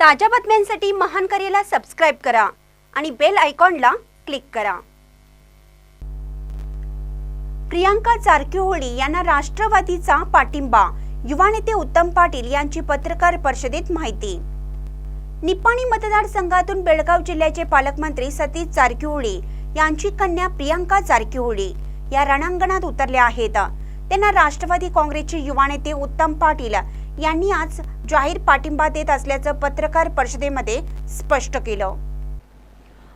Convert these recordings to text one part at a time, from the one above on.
ताज्या बातम्यांसाठी महान करेला सबस्क्राईब करा आणि बेल आयकॉनला क्लिक करा. प्रियांका जारकिहोळी यांना राष्ट्रवादीचा पाठिंबा. युवा नेते उत्तम पाटील यांची पत्रकार परिषदेत माहिती. निपाणी मतदारसंघातून बेळगाव जिल्ह्याचे पालकमंत्री सतीश जारकिहोळी यांची कन्या प्रियांका जारकिहोळी या रणांगणात उतरल्या आहेत. त्यांना राष्ट्रवादी काँग्रेसचे युवा नेते उत्तम पाटील यांनी आज जाहीर पाठिंबा देत असल्याचं पत्रकार परिषदेमध्ये स्पष्ट केलं.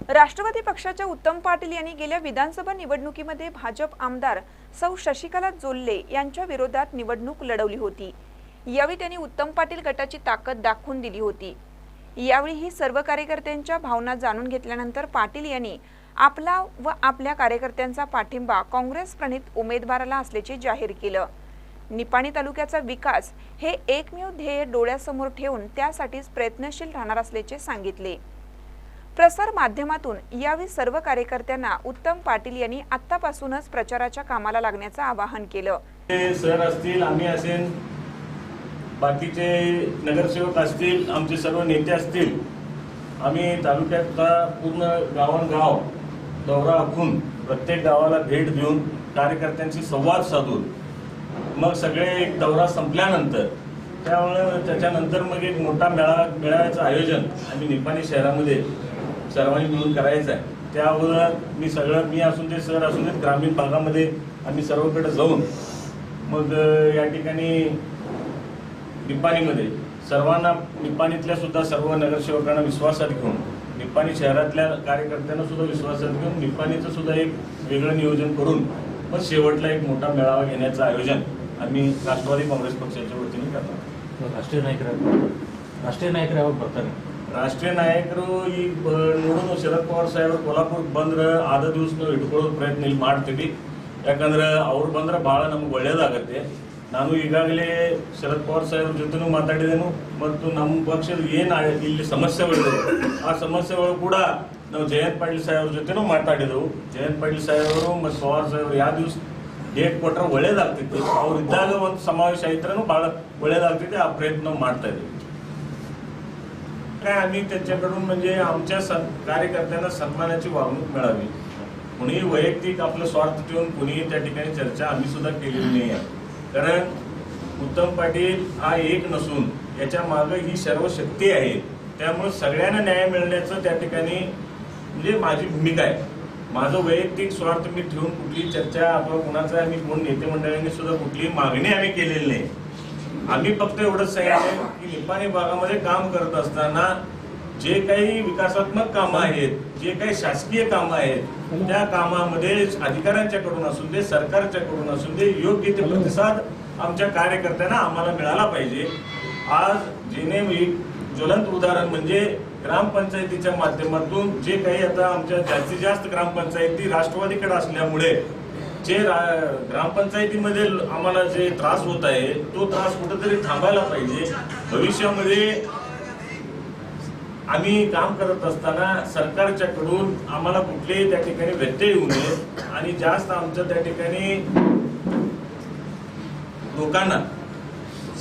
राष्ट्रवादी पक्षाच्या उत्तम पाटील यांनी गेल्या विधानसभा निवडणुकीमध्ये भाजप आमदार सौ शशिकला जोल्ले यांच्या विरोधात निवडणूक लढवली होती. यावेळी त्यांनी उत्तम पाटील गटाची ताकद दाखवून दिली होती. यावेळी सर्व कार्यकर्त्यांच्या भावना जाणून घेतल्यानंतर पाटील यांनी आपला व आपल्या कार्यकर्त्यांचा पाठिंबा काँग्रेस प्रणित उमेदवाराला असल्याचे जाहीर केलं. निपाणी तालुक्याचा विकास हे एकमेव ध्येय डोळ्यासमोर ठेवून त्यासाठीच प्रयत्नशील राहणार असल्याचे सांगितले. प्रसार माध्यमातून यावेळी सर्व कार्यकर्त्यांना उत्तम पाटील यांनी आतापासूनच प्रचाराच्या कामाला लागण्याचं आवाहन केलं. सर असतील आम्ही असेल बाकीचे नगरसेवक असतील आमचे सर्व नेते असतील आम्ही तालुक्यातला पूर्ण गावांगाव दौरा आखून प्रत्येक गावाला भेट देऊन कार्यकर्त्यांशी संवाद साधून मग सगळे एक दौरा संपल्यानंतर त्यामुळे त्याच्यानंतर मग एक मोठा मेळा मेळाव्याचं आयोजन आम्ही निपाणी शहरामध्ये सर्वांनी मिळून करायचं आहे. त्यावर मी सगळं मी असून ते सर असून दे ग्रामीण भागामध्ये आम्ही सर्वकडे जाऊन मग या ठिकाणी निपाणीमध्ये सर्वांना निपाणीतल्या सुद्धा सर्व नगरसेवकांना विश्वासात घेऊन निपाणी शहरातल्या कार्यकर्त्यांना सुद्धा विश्वासात घेऊन निपाणीचं सुद्धा एक वेगळं नियोजन करून मग शेवटला एक मोठा मेळावा घेण्याचं आयोजन आम्ही राष्ट्रवादी काँग्रेस पक्षाच्या वतीने करणार ರಾಷ್ಟ್ರೀಯ ನಾಯಕರ ರಾಷ್ಟ್ರೀಯ ನಾಯಕರು ಬರ್ತಾರೆ ರಾಷ್ಟ್ರೀಯ ನಾಯಕರು ಈ ಬ- ನೋಡೋಣ ಶರದ್ ಪವಾರ್ ಸಾಹೇಬ್ರು ಕೊಲ್ಹಾಪುರಕ್ಕೆ ಬಂದ್ರೆ ಆದ ದಿವಸ ನಾವು ಇಟ್ಕೊಳ್ಳೋ ಪ್ರಯತ್ನ ಇಲ್ಲಿ ಮಾಡ್ತೀವಿ ಯಾಕಂದ್ರೆ ಅವ್ರು ಬಂದ್ರೆ ಬಹಳ ನಮ್ಗೆ ಒಳ್ಳೇದಾಗತ್ತೆ ನಾನು ಈಗಾಗಲೇ ಶರದ್ ಪವಾರ್ ಸಾಹೇಬ್ರ ಜೊತೆನೂ ಮಾತಾಡಿದೆನು ಮತ್ತು ನಮ್ಮ ಪಕ್ಷದ ಏನು ಇಲ್ಲಿ ಸಮಸ್ಯೆಗಳಿವೆ ಆ ಸಮಸ್ಯೆಗಳು ಕೂಡ ನಾವು ಜಯಂತ್ ಪಾಟೀಲ್ ಸಾಹೇಬ್ರ ಜೊತೆನೂ ಮಾತಾಡಿದೆವು ಜಯಂತ್ ಪಾಟೀಲ್ ಸಾಹೇಬರು ಮತ್ತು ಪವಾರ್ ಸಾಹೇಬ್ರು ಯಾವ ದಿವಸ ಡೇಟ್ ಕೊಟ್ರೆ ಒಳ್ಳೇದಾಗ್ತಿತ್ತು ಅವ್ರು ಇದ್ದಾಗ ಒಂದು ಸಮಾವೇಶ ಆಯ್ತರೂ ಬಹಳ ಒಳ್ಳೇದಾಗ್ತಿದೆ ಆ ಪ್ರಯತ್ನ ನಾವು ಮಾಡ್ತಾ ಇದ್ದೀವಿ काय आम्ही त्यांच्याकडून म्हणजे आमच्या सं- कार्यकर्त्यांना सन्मानाची वागणूक मिळावी कुणीही वैयक्तिक आपलं स्वार्थ ठेवून कुणीही त्या ठिकाणी चर्चा आम्ही सुद्धा केलेली नाही आहे कारण उत्तम पाटील हा एक नसून याच्या मागे ही सर्व शक्ती आहे त्यामुळे सगळ्यांना न्याय मिळण्याचं त्या ठिकाणी म्हणजे माझी भूमिका आहे माझं वैयक्तिक स्वार्थ मी ठेवून कुठली चर्चा अथवा कुणाचा आम्ही कोण नेते मंडळींनी सुद्धा कुठली मागणी आम्ही केलेली नाही. आम्ही फक्त एवढंच सांगितलं की निपाणी भागामध्ये काम करत असताना जे काही विकासात्मक कामं आहेत जे काही शासकीय कामं आहेत त्या कामामध्ये अधिकाऱ्यांच्याकडून असून दे सरकारच्याकडून असून दे योग्य ते प्रतिसाद आमच्या कार्यकर्त्यांना आम्हाला मिळाला पाहिजे. आज जेने ज्वलंत उदाहरण म्हणजे ग्रामपंचायतीच्या माध्यमातून जे काही आता आमच्या जास्तीत जास्त ग्रामपंचायती राष्ट्रवादीकडे असल्यामुळे जे रा- ग्रामपंचायतीमध्ये आम्हाला जे त्रास होत आहे तो त्रास कुठेतरी थांबायला पाहिजे. भविष्यामध्ये आम्ही काम करत असताना सरकारच्याकडून आम्हाला कुठलेही त्या ठिकाणी व्यत्यय येऊ नये आणि जास्त आमचं त्या ठिकाणी लोकांना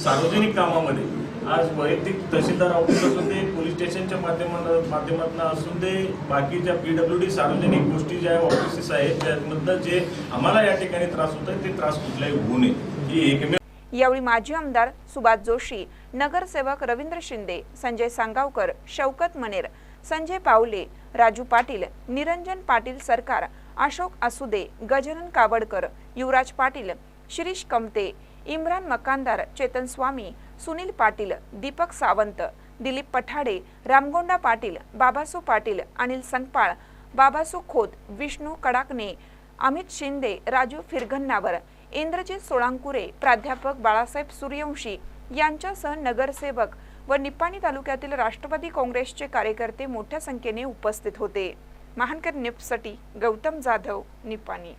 सार्वजनिक कामामध्ये आज वैयक्तिक तहसीलदार ऑफिस असून दे पोलीस स्टेशनच्या माध्यमातून माध्यमातून असून दे बाकीच्या पीडब्ल्यू डी सार्वजनिक गोष्टी ज्या ऑफिसेस आहेत त्यामधनं जे आम्हाला या ठिकाणी त्रास होत आहे ते त्रास कुठलाही होऊ नये. ही एकमेव यावेळी माजी आमदार सुभाष जोशी नगरसेवक रवींद्र शिंदे संजय सांगावकर शौकत मनेर संजय पावले राजू पाटील निरंजन पाटील सरकार अशोक असुदे गजानन कावडकर युवराज पाटील शिरीष कमते इम्रान मकानदार चेतन स्वामी सुनील पाटील दीपक सावंत दिलीप पठाडे रामगोंडा पाटील बाबासो पाटील अनिल संगपाळ बाबासो खोत विष्णू कडाकणे अमित शिंदे राजू फिरगन्नावर इंद्रजित सोळांकुरे प्राध्यापक बाळासाहेब सूर्यवंशी यांच्यासह नगरसेवक व निपाणी तालुक्यातील राष्ट्रवादी काँग्रेसचे कार्यकर्ते मोठ्या संख्येने उपस्थित होते. महानकर निपसाठी गौतम जाधव निपाणी.